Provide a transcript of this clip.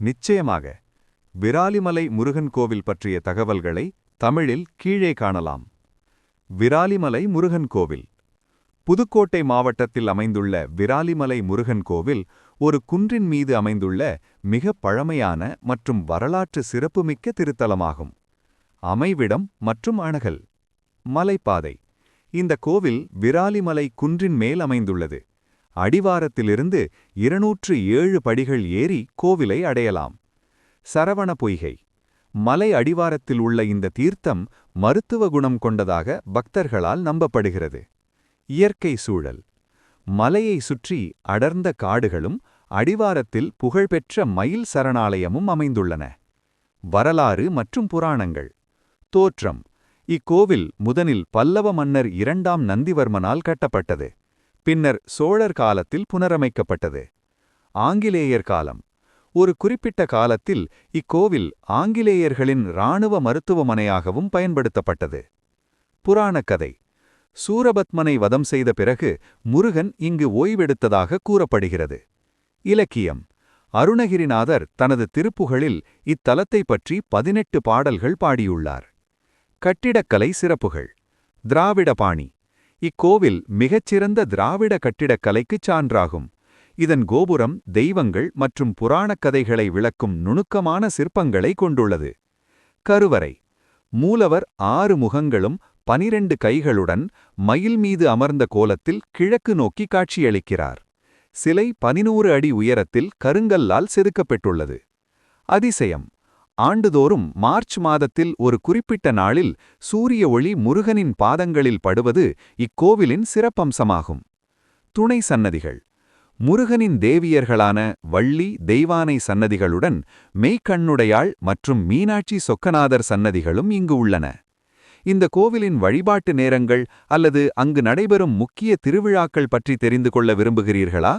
நிச்சயமாக விராலிமலை முருகன் கோவில் பற்றிய தகவல்களை தமிழில் கீழே காணலாம். விராலிமலை முருகன் கோவில். புதுக்கோட்டை மாவட்டத்தில் அமைந்துள்ள விராலிமலை முருகன் கோவில் ஒரு குன்றின் மீது அமைந்துள்ள மிக பழமையான மற்றும் வரலாற்று சிறப்புமிக்க திருத்தலமாகும். அமைவிடம் மற்றும் அணகல். மலைப்பாதை. இந்த கோவில் விராலிமலை குன்றின் மேல் அமைந்துள்ளது. அடிவாரத்திலிருந்து இருநூற்று ஏழு படிகள் ஏறி கோவிலை அடையலாம். சரவண பொய்கை. மலை அடிவாரத்தில் உள்ள இந்த தீர்த்தம் மருத்துவ குணம் கொண்டதாக பக்தர்களால் நம்பப்படுகிறது. இயற்கை சூழல். மலையை சுற்றி அடர்ந்த காடுகளும் அடிவாரத்தில் புகழ்பெற்ற மயில் சரணாலயமும் அமைந்துள்ளன. வரலாறு மற்றும் புராணங்கள். தோற்றம். இக்கோவில் முதனில் பல்லவ மன்னர் இரண்டாம் நந்திவர்மனால் கட்டப்பட்டது. பின்னர் சோழர் காலத்தில் புனரமைக்கப்பட்டது. ஆங்கிலேயர் காலம். ஒரு குறிப்பிட்ட காலத்தில் இக்கோவில் ஆங்கிலேயர்களின் இராணுவ மருத்துவமனையாகவும் பயன்படுத்தப்பட்டது. புராணக்கதை. சூரபத்மனை வதம் செய்த பிறகு முருகன் இங்கு ஓய்வெடுத்ததாக கூறப்படுகிறது. இலக்கியம். அருணகிரிநாதர் தனது திருப்புகளில் இத்தலத்தை பற்றி பதினெட்டு பாடல்கள் பாடியுள்ளார். கட்டிடக்கலை சிறப்புகள். திராவிட பாணி இக்கோவில் மிகச்சிறந்த திராவிட கட்டிடக்கலைக்குச் சான்றாகும். இதன் கோபுரம் தெய்வங்கள் மற்றும் புராணக் கதைகளை விளக்கும் நுணுக்கமான சிற்பங்களை கொண்டுள்ளது. கருவறை. மூலவர் ஆறு முகங்களும் பனிரெண்டு கைகளுடன் மயில் மீது அமர்ந்த கோலத்தில் கிழக்கு நோக்கி காட்சியளிக்கிறார். சிலை பதினூறு அடி உயரத்தில் கருங்கல்லால் செதுக்கப்பட்டுள்ளது. அதிசயம். ஆண்டுதோறும் மார்ச் மாதத்தில் ஒரு குறிப்பிட்ட நாளில் சூரிய ஒளி முருகனின் பாதங்களில் படுவது இக்கோவிலின் சிறப்பம்சமாகும். துணை சன்னதிகள். முருகனின் தேவியர்களான வள்ளி தெய்வானை சன்னதிகளுடன் மெய்க்கண்ணுடையாள் மற்றும் மீனாட்சி சொக்கநாதர் சன்னதிகளும் இங்கு உள்ளன. இந்த கோவிலின் வழிபாட்டு நேரங்கள் அல்லது அங்கு நடைபெறும் முக்கிய திருவிழாக்கள் பற்றி தெரிந்து கொள்ள விரும்புகிறீர்களா?